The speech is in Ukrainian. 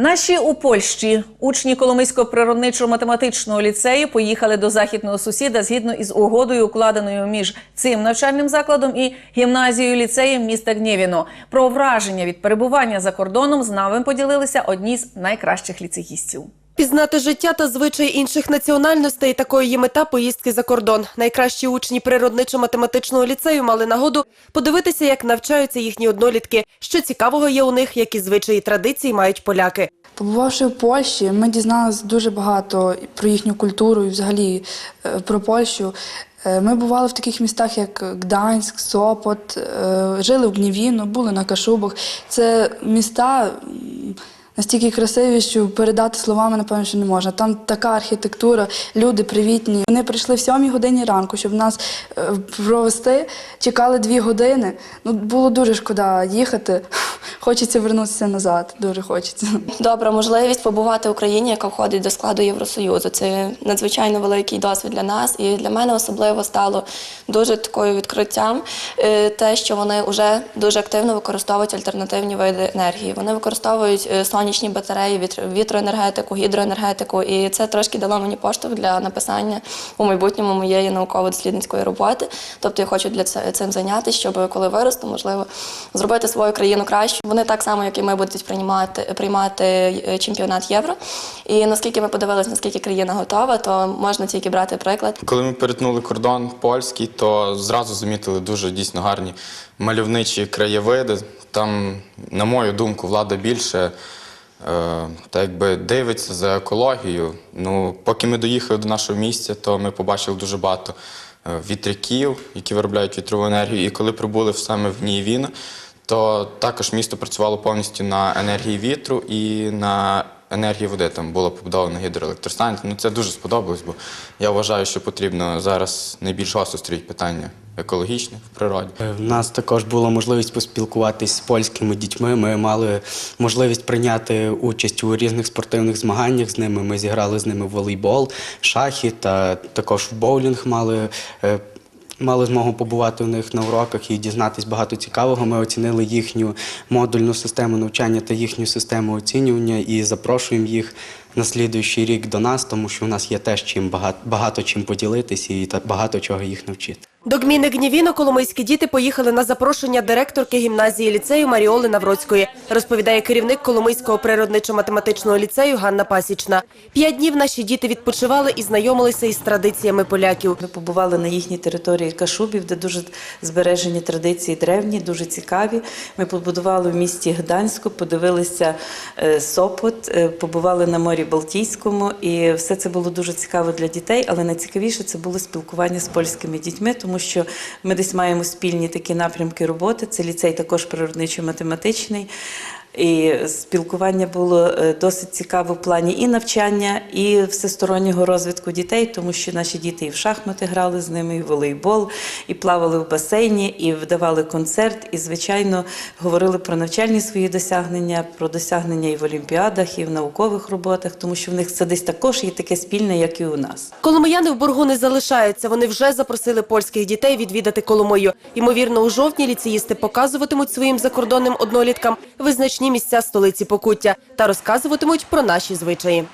Наші у Польщі учні Коломийського природничо-математичного ліцею поїхали до західного сусіда згідно із угодою, укладеною між цим навчальним закладом і гімназією ліцеєм міста Гнєвіно. Про враження від перебування за кордоном з нами поділилися одні з найкращих ліцеїстів. Пізнати життя та звичаї інших національностей такою є мета поїздки за кордон. Найкращі учні природничо-математичного ліцею мали нагоду подивитися, як навчаються їхні однолітки. Що цікавого є у них, які звичаї і традиції мають поляки. Побувавши в Польщі, ми дізналися дуже багато про їхню культуру і взагалі е, про Польщу. Е, Ми бували в таких містах, як Гданськ, Сопот, е, жили в Гнівіно, були на Кашубах. Це міста настільки красиві, що передати словами, напевно, що не можна. Там така архітектура, люди привітні. Вони прийшли в сьомій годині ранку, щоб нас е, провести. Чекали дві години. Ну, було дуже шкода їхати. Хочеться вернутися назад, дуже хочеться. Добра можливість побувати в Україні, яка входить до складу Євросоюзу. Це надзвичайно великий досвід для нас, і для мене особливо стало дуже такою відкриттям е, те, що вони вже дуже активно використовують альтернативні види енергії. Вони використовують е, сонячні батареї, вітр- вітроенергетику, гідроенергетику, і це трошки дало мені поштовх для написання у майбутньому моєї науково-дослідницької роботи. Тобто я хочу для цим зайнятися, щоб коли виросту, можливо, зробити свою країну краще. Вони так само, як і ми, будуть приймати, приймати е, чемпіонат євро. І наскільки ми подивилися, наскільки країна готова, то можна тільки брати приклад. Коли ми перетнули кордон польський, то зразу замітили дуже дійсно гарні мальовничі краєвиди. Там, на мою думку, влада більше так якби дивиться за екологією. Ну, поки ми доїхали до нашого місця, то ми побачили дуже багато е, вітряків, які виробляють вітрову енергію. І коли прибули саме в Нієвіно, то також місто працювало повністю на енергії вітру і на енергії води. Там була побудована гідроелектростанція. Ну це дуже сподобалось, бо я вважаю, що потрібно зараз найбільш гостро стоїть питання екологічне в природі. Е, В нас також була можливість поспілкуватись з польськими дітьми. Ми мали можливість прийняти участь у різних спортивних змаганнях з ними. Ми зіграли з ними в волейбол, шахи та також в боулінг мали. Мали змогу побувати у них на уроках і дізнатись багато цікавого. Ми оцінили їхню модульну систему навчання та їхню систему оцінювання і запрошуємо їх на слідуючий рік до нас, тому що у нас є теж чим багато, багато чим поділитись і та багато чого їх навчити. До гміни Гнівіно коломийські діти поїхали на запрошення директорки гімназії ліцею Маріоли Навроцької, розповідає керівник Коломийського природничо-математичного ліцею Ганна Пасічна. П'ять днів наші діти відпочивали і знайомилися із традиціями поляків. Ми побували на їхній території Кашубів, де дуже збережені традиції древні, дуже цікаві. Ми побудували в місті Гданську, подивилися е, Сопот, е, побували на морі Балтійському, і все це було дуже цікаво для дітей. Але найцікавіше це було спілкування з польськими дітьми, тому що ми десь маємо спільні такі напрямки роботи. Це ліцей також природничо-математичний. І спілкування було е, досить цікаво в плані і навчання, і всестороннього розвитку дітей, тому що наші діти і в шахмати грали з ними, і в волейбол, і плавали в басейні, і вдавали концерт, і, звичайно, говорили про навчальні свої досягнення, про досягнення і в олімпіадах, і в наукових роботах, тому що в них це десь також є таке спільне, як і у нас. Коломияни в боргу не залишаються. Вони вже запросили польських дітей відвідати Коломию. Ймовірно, у жовтні ліцеїсти показуватимуть своїм закордонним одноліткам визначні місця столиці Покуття та розказуватимуть про наші звичаї.